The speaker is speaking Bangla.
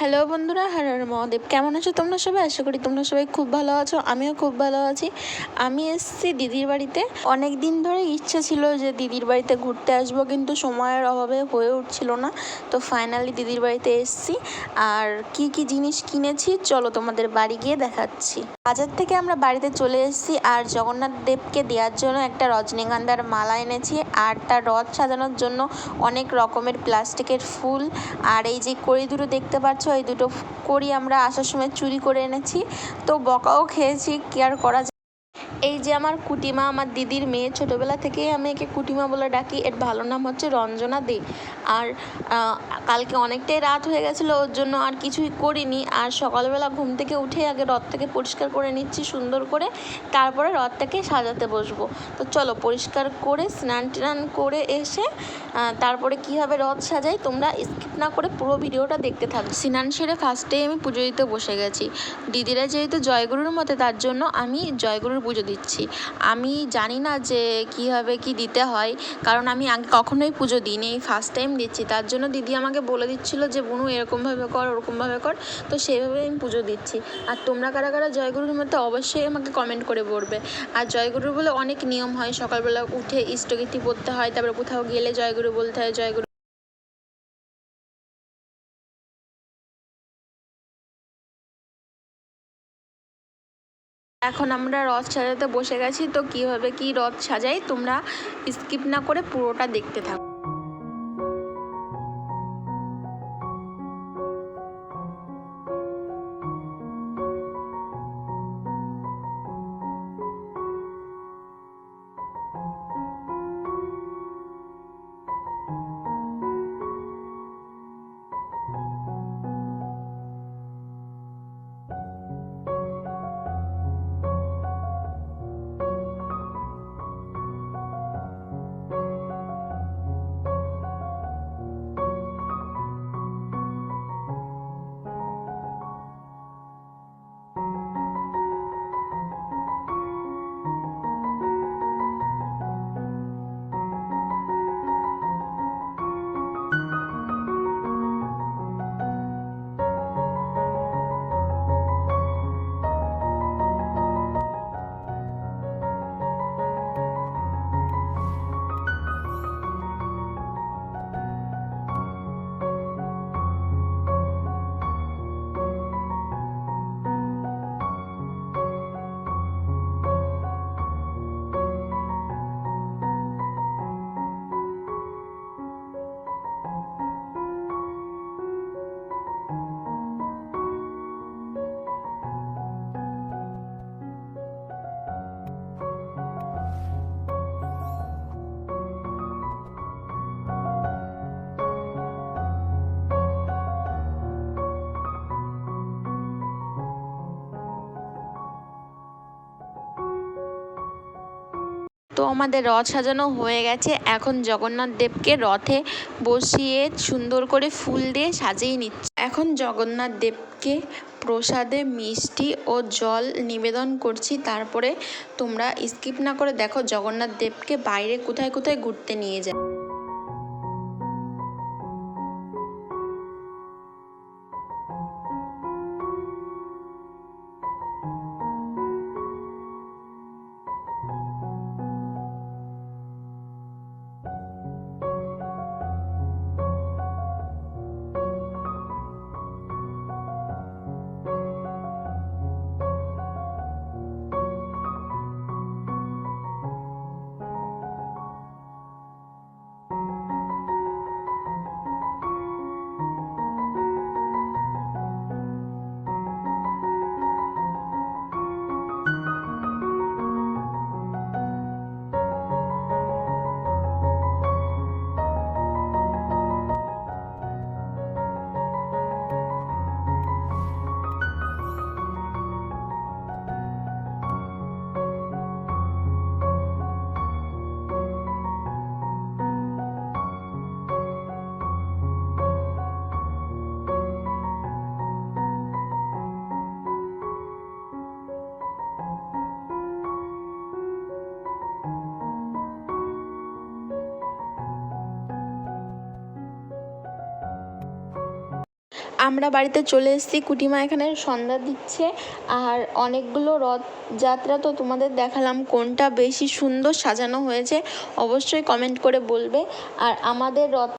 হ্যালো বন্ধুরা, হর মহাদেব। কেমন আছো তোমরা সবাই? আশা করি তোমরা সবাই খুব ভালো আছো, আমিও খুব ভালো আছি। আমি এসেছি দিদির বাড়িতে। অনেক দিন ধরে ইচ্ছা ছিল যে দিদির বাড়িতে ঘুরতে আসব, কিন্তু সময়ের অভাবে হয়ে উঠছিল না। তো ফাইনালি দিদির বাড়িতে এসেছি। আর কি কি জিনিস কিনেছি, চলো তোমাদের বাড়ি গিয়ে দেখাচ্ছি। বাজার থেকে আমরা বাড়িতে চলে এসেছি, আর জগন্নাথ দেবকে দেওয়ার জন্য একটা রজনীগন্ধার মালা এনেছি। আর তার রথ সাজানোর জন্য অনেক রকমের প্লাস্টিকের ফুল। আর এই যে দুটো দেখতে পাচ্ছ এই দুটো করি আমরা আসার সময় চুরি করে এনেছি। তো বকাও খেয়েছি, কি আর করা এই যে আমার কুটিমা, আমার দিদির মেয়ে, ছোটোবেলা থেকেই আমি একে কুটিমা বলে ডাকি। এর ভালো নাম হচ্ছে রঞ্জনা দে। আর কালকে অনেকটাই রাত হয়ে গেছিল, ওর জন্য আর কিছুই করিনি। আর সকালবেলা ঘুম থেকে উঠে আগে রথটাকে পরিষ্কার করে নিচ্ছি সুন্দর করে। তারপরে রথটাকে সাজাতে বসবো। তো চলো পরিষ্কার করে, স্নান টান করে এসে তারপরে কীভাবে রথ সাজাই তোমরা স্কিপ না করে পুরো ভিডিওটা দেখতে থাকো। স্নান সেরে ফার্স্টেই আমি পুজো দিতে বসে গেছি। দিদিরা যেহেতু জয়গুরুর মতে, তার জন্য আমি জয়গুরুর পুজো দিচ্ছি। আমি জানি না যে কীভাবে কি দিতে হয়, কারণ আমি আগে কখনোই পুজো দিইনি এই ফার্স্ট টাইম দিচ্ছি। তার জন্য দিদি আমাকে বলে দিচ্ছিল যে, বুনু, এরকমভাবে কর, ওরকমভাবে কর। তো সেভাবে আমি পুজো দিচ্ছি। আর তোমরা কারা কারা জয়গুরুর মধ্যে অবশ্যই আমাকে কমেন্ট করে বলবে। আর জয়গুরুর বলে অনেক নিয়ম হয়। সকালবেলা উঠে ইষ্টগীতি পড়তে হয়, তারপরে কোথাও গেলে জয়গুরু বলতে হয়, জয়গুরু এখন আমরা রথ সাজাতে বসে গেছি, তো কীভাবে কি রথ সাজাই তোমরা স্কিপ না করে পুরোটা দেখতে থাকো। তো আমাদের রথ সাজানো হয়ে গেছে। এখন জগন্নাথ দেবকে রথে বসিয়ে সুন্দর করে ফুল দিয়ে সাজিয়ে নিচ্ছে। এখন জগন্নাথ দেবকে প্রসাদে মিষ্টি ও জল নিবেদন করছি। তারপরে তোমরা স্কিপ না করে দেখো, জগন্নাথ দেবকে বাইরে কোথায় কোথায় ঘুরতে নিয়ে যায় আমরা বাড়িতে চলে এসেছি। কুটিমা এখানে সন্ধ্যা দিচ্ছে। আর অনেকগুলো রথযাত্রা তো তোমাদের দেখালাম, কোনটা বেশি সুন্দর সাজানো হয়েছে অবশ্যই কমেন্ট করে বলবে। আর আমাদের রথ